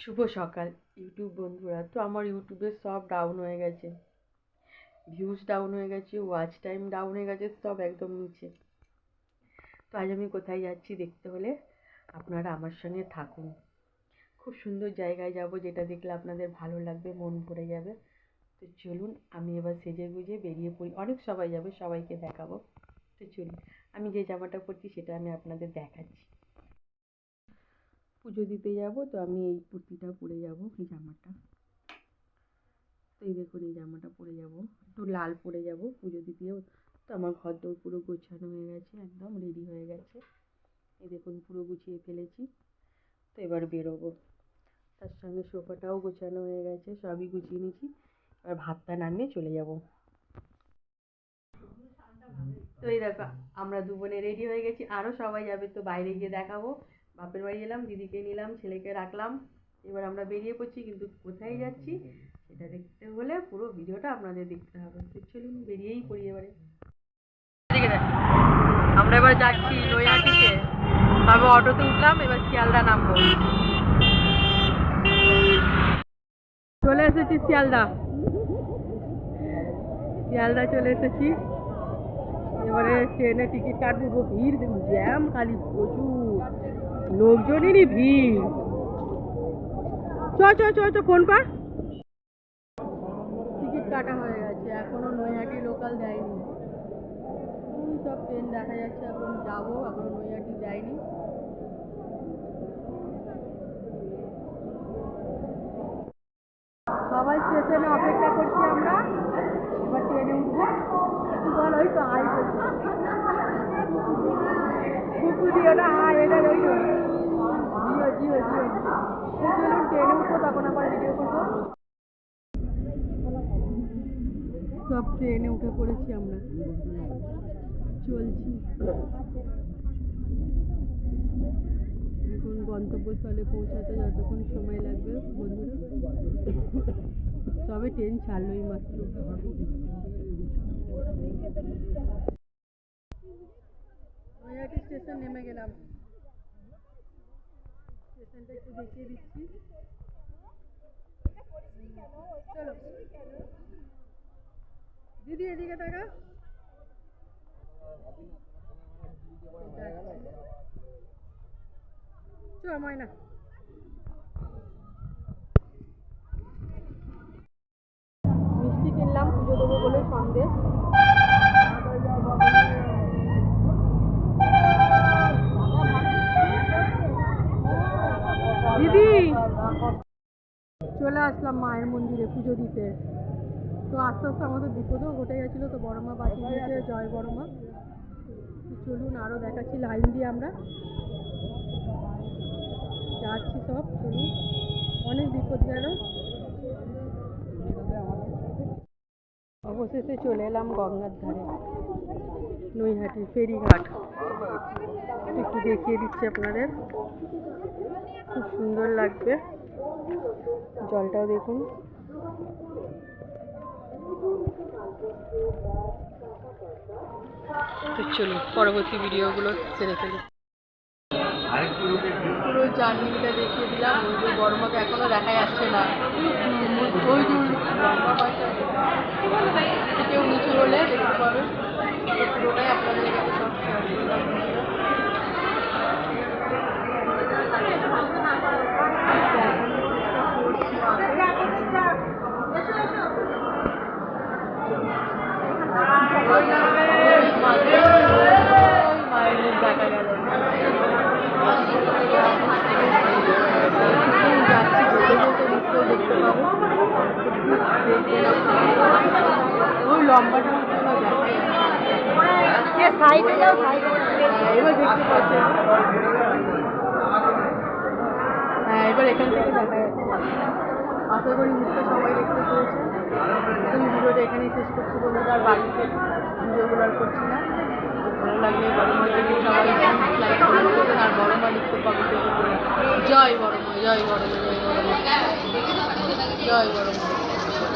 শুভ সকাল ইউটিউব বন্ধুরা। তো আমার ইউটিউবে সব ডাউন হয়ে গেছে। ভিউজ ডাউন হয়ে গেছে ওয়াচ টাইম ডাউন হয়ে গেছে, সব একদম নিচে। তো আজ আমি কোথায় যাচ্ছি দেখতে হলে আপনারা আমার সঙ্গে থাকুন। খুব সুন্দর জায়গায় যাব, যেটা দেখলে আপনাদের ভালো লাগবে, মন ভরে যাবে। তো চলুন, আমি এবার সেজে গুজে বেরিয়ে পড়ি। অনেক সবাই যাবে, সবাইকে দেখাবো। তো চলুন, আমি যে জামাটা পরছি সেটা আমি আপনাদের দেখাচ্ছি। পুজো দিতে যাব, তো আমি এই কুর্তিটা পরে যাব, এই জামাটা। তো এই দেখুন, এই জামাটা পরে যাব। একটু লাল পরে যাব পুজো দিতে। যাব তো আমার ঘর দৌড় পুরো গোছানো হয়ে গেছে, একদম রেডি হয়ে গেছে। এই দেখুন, পুরো গুছিয়ে ফেলেছি। তো এবার বেরোবো। তার সঙ্গে সোফাটাও গোছানো হয়ে গেছে, সবই গুছিয়ে নিয়েছি। এবার ভাতটা নামিয়ে চলে যাব। তো এই দেখো, আমরা দু বোনে রেডি হয়ে গেছি। আরও সবাই যাবে, তো বাইরে গিয়ে দেখাবো। বাপের বাড়ি এলাম, দিদিকে নিলাম, ছেলেকে রাখলাম। এবার আমরা বেরিয়ে পড়ছি, কিন্তু কোথায় যাচ্ছি সেটা দেখতে হলে পুরো ভিডিওটা আপনাদের দেখতে হবে। চলুন বেরিয়েই পড়ি এবারে। আমরা এবার যাচ্ছি নৈহাটিতে। তবে অটোতে উঠলাম, এবার শিয়ালদা নামবো। চলে এসেছি শিয়ালদা। শিয়ালদা চলে এসেছি। এবারে ট্রেনে টিকিট কাটবো, ভিড় জ্যাম খালি প্রচুর। লোকজনেরই ভিড়। চ চ চ ফোন কর। টিকিট কাটা হয়ে গেছে, এখনও নৈহাটি লোকাল দেয়নি। সব ট্রেন দেখা যাচ্ছে, এখন যাব, এখনও নৈহাটি যায়নি সবাই স্টেশনে অপেক্ষা করছি আমরা। এবার ট্রেনে উঠবো। বল, ওই তো হাই কুকু দিও না হাই এটা ওই তো জিও জিও জিও তো চলুন ট্রেনে উঠবো তখন আবার ভিডিও করব সব ট্রেনে উঠে পড়েছি আমরা। চলছি। এখন গন্তব্যস্থলে পৌঁছাতে যতক্ষণ সময় লাগবে, বন্ধুরা। তবে ট্রেন ছাড়লোই মাত্র। স্টেশন নেমে গেলাম। স্টেশনটা একটু দেখিয়ে দিচ্ছি। চলো। দিদি এদিকে চ ময়না। মিষ্টি কিনলাম পুজো দেবো বলে সন্দেশ। দিদি! চলে আসলাম মায়ের মন্দিরে পুজো দিতে। তো আস্তে আস্তে আমাদের বিপদেও ঘটে গেছিল। তো বড় মা বাঁচিয়ে দিয়েছে, জয় বড় মা চলুন আরও দেখাচ্ছি লাইন দিয়ে আমরা। যাচ্ছি সব, চলুন। অনেক বিপদ গেল। অবশেষে চলে এলাম গঙ্গার ধারে। নৈহাটি ফেরিঘাট। একটু দেখিয়ে দিচ্ছি আপনাদের। খুব সুন্দর লাগবে। জলটাও দেখুন। তো চলুন, পরবর্তী ভিডিওগুলো সেরে ফেলি। পুরো জার্নিটা দেখিয়ে দিলাম। ওই যে বড়মাকে এখনও দেখা যাচ্ছে না। ওই দূর কেউ নিচু হলে দেখতে পাবে। পুরোটাই আপনাদের শেয়ার করলাম মায়ের মুখ দেখা গেল যাচ্ছি যেতে যেতে নিশ্চয়ই দেখতে পাবো ওই হ্যাঁ এবার এখান থেকে দেখা যাচ্ছে আশা করি মুখটা সবাই দেখতে পেয়েছে আমি ভিডিওটা এখানেই শেষ করছি বন্ধুরা আর বাড়িতে ভিডিওগুলো আর করছি না ভালো লাগলে বড় সবাই লাইক করে আর বড় মা লিখতে পাবেন জয় বড় জয় বড় জয় বড় জয় বড়